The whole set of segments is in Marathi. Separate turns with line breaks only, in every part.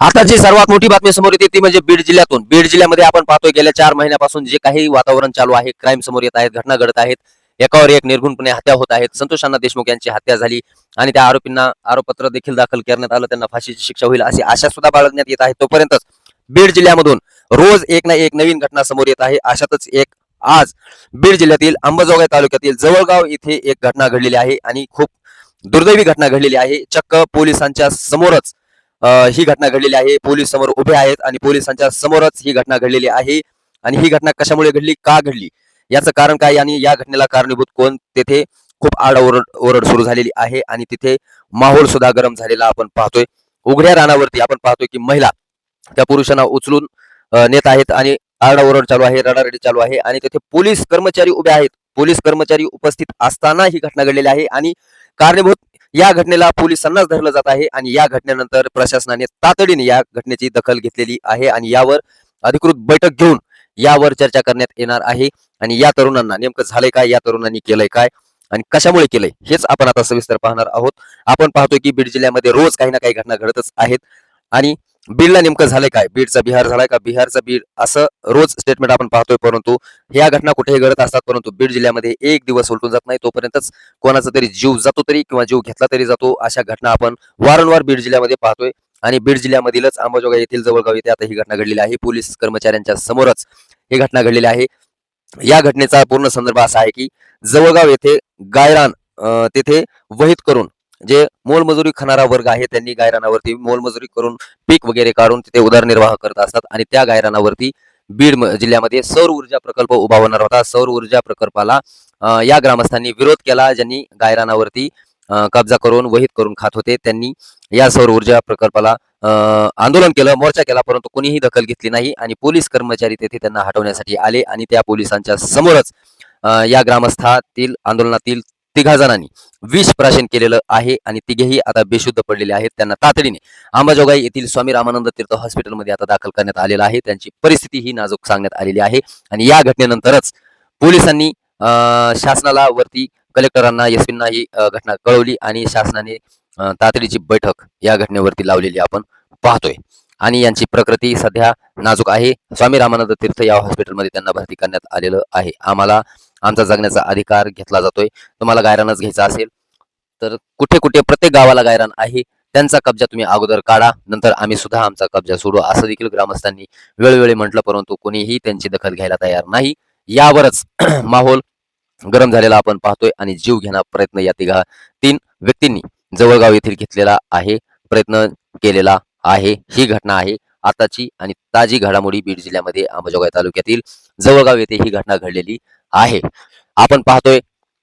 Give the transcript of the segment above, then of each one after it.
आता जी सर्वात मोठी बातमी समोर येते ती म्हणजे बीड जिल्ह्यातून. बीड जिल्ह्यामध्ये आपण पाहतोय गेल्या चार महिन्यापासून जे काही वातावरण चालू आहे क्राईम समोर येत आहेत घटना घडत आहेत एकावर एक निर्गुणपणे हत्या होत आहेत. संतोष अण्णा देशमुख यांची हत्या झाली आणि त्या आरोपींना आरोपपत्र देखील दाखल करण्यात आलं त्यांना फाशीची शिक्षा होईल अशी आशा सुद्धा बाळगण्यात येत आहे. तोपर्यंतच बीड जिल्ह्यामधून रोज एक ना एक नवीन घटना समोर येत आहे. अशातच एक आज बीड जिल्ह्यातील अंबाजोगाई तालुक्यातील जवळगाव इथे एक घटना घडलेली आहे आणि खूप दुर्दैवी घटना घडलेली आहे. चक्क पोलिसांच्या समोरच ही घटना घडलेली आहे. पोलीस समोर उभे आहेत आणि पोलिसांच्या समोरच ही घटना घडलेली आहे. आणि ही घटना कशामुळे घडली? का घडली? याचं कारण काय? आणि या घटनेला कारणीभूत कोण? तेथे खूप आडओरड ओरड सुरू झालेली आहे आणि तिथे माहोल सुद्धा गरम झालेला आपण पाहतोय. उघड्या रानावरती आपण पाहतोय की महिला त्या पुरुषांना उचलून नेत आहेत आणि आरडाओरड चालू आहे रडारडी चालू आहे आणि तेथे पोलीस कर्मचारी उभे आहेत. पोलीस कर्मचारी उपस्थित असताना ही घटना घडलेली आहे आणि कारणीभूत या घटनेला पोलिसांनाच धरलं जात आहे आणि या घटनेनंतर प्रशासनाने तातडीने या घटनेची दखल घेतलेली आहे आणि यावर अधिकृत बैठक घेऊन यावर चर्चा करण्यात येणार आहे. आणि या तरुणांना नेमकं झालंय काय? या तरुणांनी केलंय काय? आणि कशामुळे केलंय? हेच आपण आता सविस्तर पाहणार आहोत. आपण पाहतोय की बीड जिल्ह्यामध्ये रोज काही ना काही घटना घडतच आहेत. आणि बीडला नेमकं झालंय काय? बीडचा बिहार झालाय का? बिहारचा बीड असं रोज स्टेटमेंट आपण पाहतोय परंतु ह्या घटना कुठेही घडत असतात परंतु बीड जिल्ह्यामध्ये एक दिवस उलटून जात नाही तोपर्यंतच कोणाचा तरी जीव जातो तरी किंवा जीव घेतला तरी जातो अशा घटना आपण वारंवार बीड जिल्ह्यामध्ये पाहतोय. आणि बीड जिल्ह्यामधीलच अंबाजोगाई येथील जवळगाव येथे आता ही घटना घडलेली आहे. पोलीस कर्मचाऱ्यांच्या समोरच ही घटना घडलेली आहे. या घटनेचा पूर्ण संदर्भ असा आहे की जवळगाव येथे गायरान तेथे वहित करून जे मोलमजुरी खाणारा वर्ग आहे त्यांनी गायरानावरती मोलमजुरी करून पीक वगैरे काढून तिथे उदरनिर्वाह करत असतात आणि त्या गायरानावरती बीड जिल्ह्यामध्ये सौर ऊर्जा प्रकल्प उभा होणार होता. सौर ऊर्जा प्रकल्पाला या ग्रामस्थांनी विरोध केला ज्यांनी गायरानावरती कब्जा करून वहीत करून खात होते. त्यांनी या सौर ऊर्जा प्रकल्पाला आंदोलन केलं मोर्चा केला परंतु कोणीही दखल घेतली नाही आणि पोलीस कर्मचारी तेथे त्यांना हटवण्यासाठी आले आणि त्या पोलिसांच्या समोरच या ग्रामस्थातील आंदोलनातील तिघा जणांनी विष प्राशन केलेलं आहे आणि तिघेही आता बेशुद्ध पडलेले आहेत. त्यांना तातडीने अंबाजोगाई येथील स्वामी रामानंद तीर्थ हॉस्पिटलमध्ये आता दाखल करण्यात आलेलं आहे. त्यांची परिस्थिती ही नाजूक सांगण्यात आलेली आहे. आणि या घटनेनंतरच पोलिसांनी अं, शासनाला वरती कलेक्टरांना एस ही घटना कळवली आणि शासनाने तातडीची बैठक या घटनेवरती लावलेली आपण पाहतोय. आणि यांची प्रकृती सध्या नाजूक आहे. स्वामी रामानंद तीर्थ या हॉस्पिटलमध्ये त्यांना भरती करण्यात आलेलं आहे. आम्हाला आमचा जगण्याचा अधिकार घेतला जातोय. तुम्हाला गायरानच घ्यायचा असेल तर कुठे कुठे प्रत्येक गावाला गायरान आहे त्यांचा कब्जा तुम्ही अगोदर काढा नंतर आम्ही सुद्धा आमचा कब्जा सोडू. असं देखील ग्रामस्थांनी वेळोवेळी म्हटलं परंतु कोणीही त्यांची दखल घ्यायला तयार नाही. यावरच माहोल गरम झालेला आपण पाहतोय आणि जीव घेणा प्रयत्न या तिघा तीन व्यक्तींनी जवळगाव येथील घेतलेला आहे प्रयत्न केलेला आहे. ही घटना आहे. आताची आणि ताजी घडामोडी बीड जिल्ह्यामध्ये अंबाजोगाई तालुक्यातील जवळगाव येथे ही घटना घडलेली आहे. आपण पाहतोय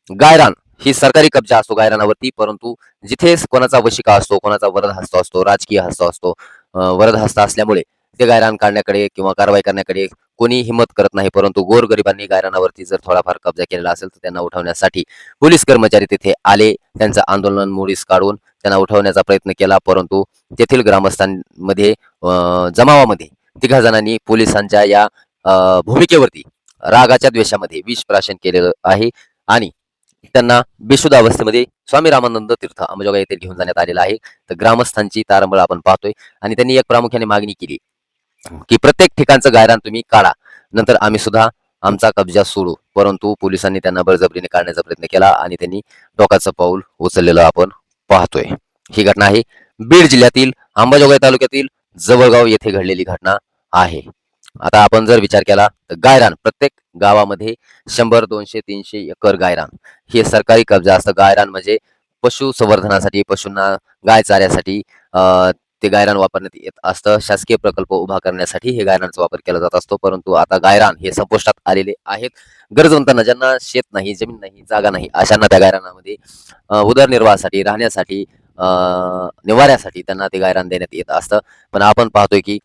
गायरान ही सरकारी कब्जा असतो गायरानावरती परंतु जिथे कोणाचा वशिका असतो कोणाचा वरद हस्त असतो राजकीय हस्त असतो वरद हस्त असल्यामुळे ते गायरान काढण्याकडे किंवा कारवाई करण्याकडे कोणी हिंमत करत नाही परंतु गोरगरिबांनी गायरानावरती जर थोडाफार कब्जा केलेला असेल तर त्यांना उठवण्यासाठी पोलीस कर्मचारी तिथे आले त्यांचं आंदोलन मोडीस काढून त्यांना उठवण्याचा प्रयत्न केला परंतु तेथील ग्रामस्थांमध्ये जमावामध्ये तिघा जणांनी पोलिसांच्या या भूमिकेवरती रागाच्या द्वेषामध्ये विष प्राशन केलेलं आहे आणि त्यांना बेशुद्ध अवस्थेमध्ये स्वामी रामानंद तीर्थ अंबाजोगाई येथे घेऊन जाण्यात आलेला आहे. तर ग्रामस्थांची तारंबळ आपण पाहतोय आणि त्यांनी एक प्रामुख्याने मागणी केली की प्रत्येक ठिकाणचं गायरान तुम्ही काढा. नंतर आम्ही सुद्धा आमचा कब्जा सोडू. परंतु पोलिसांनी त्यांना बळजबरीने काढण्याचा प्रयत्न केला आणि त्यांनी टोकाचं पाऊल उचललेलं आपण पाहतोय. ही घटना आहे. बीड जिल्ह्यातील अंबाजोगाई तालुक्यातील जवळगाव येथे घडलेली घटना आहे. आता आपण जर विचार केला तर गायरान प्रत्येक गावामध्ये शंभर दोनशे तीनशे एकर गायरान. हे सरकारी कब्जा असतं. गायरान म्हणजे पशुसंवर्धनासाठी पशूंना गाय चाऱ्यासाठी ते गायरान वापरण्यात येत असतं. शासकीय प्रकल्प उभा करण्यासाठी हे गायरानचा वापर केला जात असतो. परंतु आता गायरान हे संपुष्टात आलेले आहेत. गरजवंतांना ज्यांना शेत नाही जमीन नाही जागा नाही अशांना त्या गायरानामध्ये उदरनिर्वाहासाठी राहण्यासाठी निवाऱ्यासाठी त्यांना ते गायरान देण्यात येत असतं. पण आपण पाहतोय की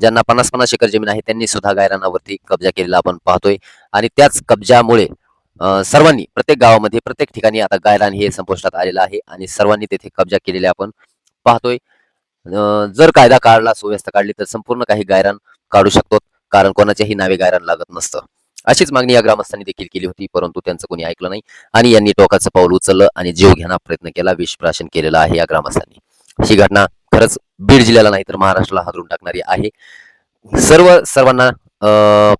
ज्यांना पन्नास पन्नास एकर जमीन आहे त्यांनी सुद्धा गायरानावरती कब्जा केलेला आपण पाहतोय. आणि त्याच कब्जामुळे सर्वांनी प्रत्येक गावामध्ये प्रत्येक ठिकाणी आता गायरान हे संपुष्टात आलेलं आहे. आणि सर्वांनी तेथे कब्जा केलेले आपण पाहतोय. जर कायदा काढला सुव्यवस्था काढली तर संपूर्ण काही गायरान काढू शकतो. कारण कोणाच्याही नावे गायरान लागत नसतं. अशीच मागणी या ग्रामस्थांनी देखील केली होती परंतु त्यांचं कोणी ऐकलं नाही आणि यांनी टोकाचं पाऊल उचललं आणि जीव घेण्याचा प्रयत्न केला विष प्राशन केलेला आहे या ग्रामस्थांनी. ही घटना खरंच बीड जिल्ह्याला नाही तर महाराष्ट्राला हादरून टाकणारी आहे. सर्व सर्वांना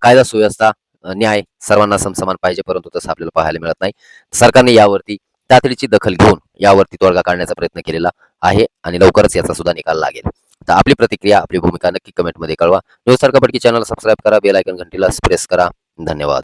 कायदा सुव्यवस्था न्याय सर्वांना समसमान पाहिजे परंतु तसं आपल्याला पाहायला मिळत नाही. सरकारने यावरती तातडीची दखल घेऊन यावरती तोडगा काढण्याचा प्रयत्न केलेला आहे आणि लवकरच याचा सुद्धा निकाल लागेल. तर आपली प्रतिक्रिया आपली भूमिका नक्की कमेंटमध्ये कळवा. न्यूज सारखा चॅनल सबस्क्राईब करा बेल आयकन घंटीला प्रेस करा. धन्यवाद.